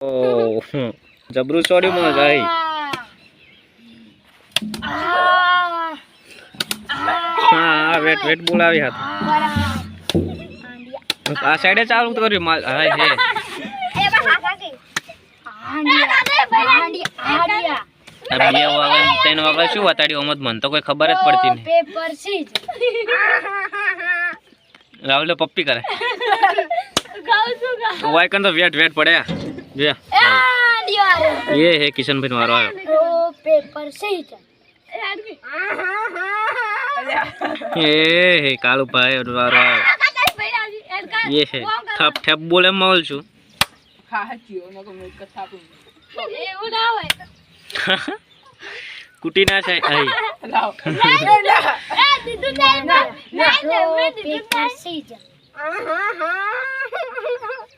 ઓ જબરું છોડ્યું મને ભાઈ. હા વેટ વેટ બોલાવી હાથ. આ સાઈડે ચાલુ કર્યું માલ હા આ બે વાગે ત્રણ વાગે શું વતાડ્યું? અમત મને તો કોઈ ખબર જ પડતી નહીં. પેપર પપ્પી કરે. છું વાયકન તો વેટ વેટ પડ્યા જો. નો વારો આવ્યો. રો પેપર સી એ હે કાલુભાઈ નો વારો આવ્યો. એ હે. થપ થપ બોલે મોલ છું. એવું ના હોય કુટી ના છે આઈ. એ દીધું નહીં ના. ના પેપર સી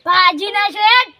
ભાજી ના. છે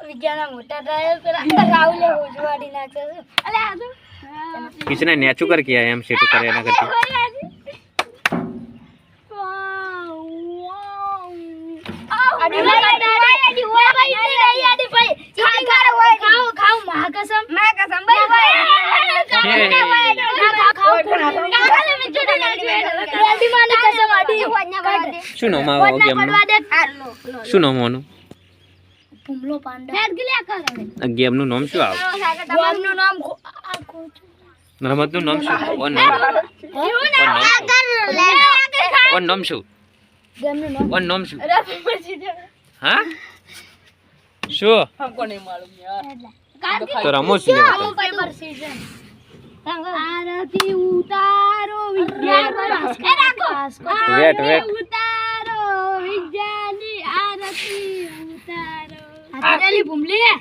વિજ્ઞાના મોટા ડ્રાઈવર પેલા રાહુલે ઉજવાડી નાખે છે અલે આજુ કિસને નેચું કર કે એમ સેટુ કરે એના કરતી શું નામ આવો ગેમનું શું નામ આનું ભૂમલો પાંડવ આ ગેમનું નામ શું આવે? ગામનું નામ ખો- આ ખોટું. નામ શું? ઓન નામ. ઓન નામ શું? ગામનું નામ. ઓન નામ શું? હા? શું? તો રમો છું લેવા તો. પેપર સીઝન આરતી ઉતારો વિજ્ઞાન. વેટ વેટ ઉતારો વિજ્ઞાની. આરતી ઉતારો આરતી ભૂમલી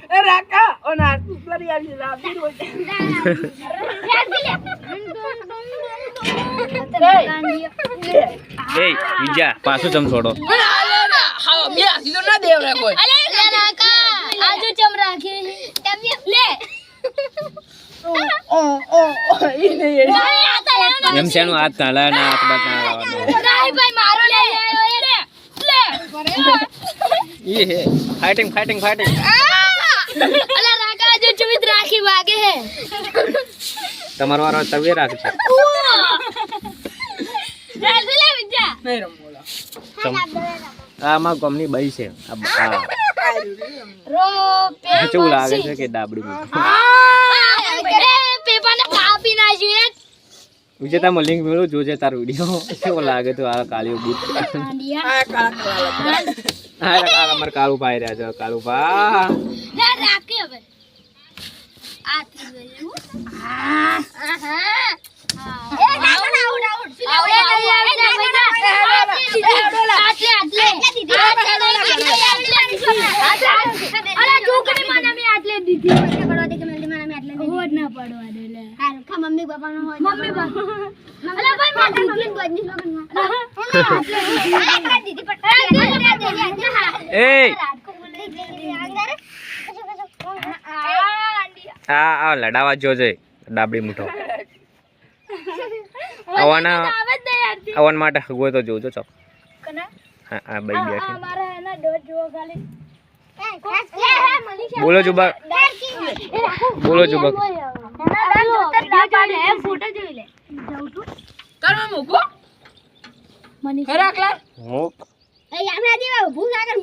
એ વિજા પાછું ચમ છોડો. આજુ ચમ રાખી લે એમ શેનું હાથ તાલા ના હાથ બાત ના લાવવાનો ભાઈ મારો લે લે ઈ હે ફાઇટિંગ ફાઇટિંગ ફાઇટિંગ અલા રાકા જો ચુમિત રાખી વાગે હે તમારો વારો તવે રાખશે જલ્દી લે વિદ્યા ચમ આમાં ગમની બઈ છે આ રો પે રો લાગે છે કે ડાબડી મીઠું પેપર ને કાપી નાખ્યું એક વિજેતા માં લિંક મેળવું જોજે તાર વીડિયો કેવો લાગે તો આ કાળિયો બૂટ હા કાલ અમાર કાળુ ભાઈ રહ્યા છે કાળુ ભા લે રાખી હવે આ થઈ ગયું આ હા એ નાખો ના આઉટ આઉટ આટલે આટલે અરે છોકરી મને મેં આટલે દીધી ના પડવા દે લે. મમ્મી પપ્પા નો હોય મમ્મી પપ્પા. અલા ભાઈ માર દીદી ગોજની એ આ આ લડાવા જોજે ડાબડી મુઠો આવવાના આવવાન માટે હગવો તો જોજો ચો. હા આ બઈ બેઠી. બોલો જુબા બોલો જુબા ફોટો જોઈ લે. હું આપણે દેવા ભૂખ લાગે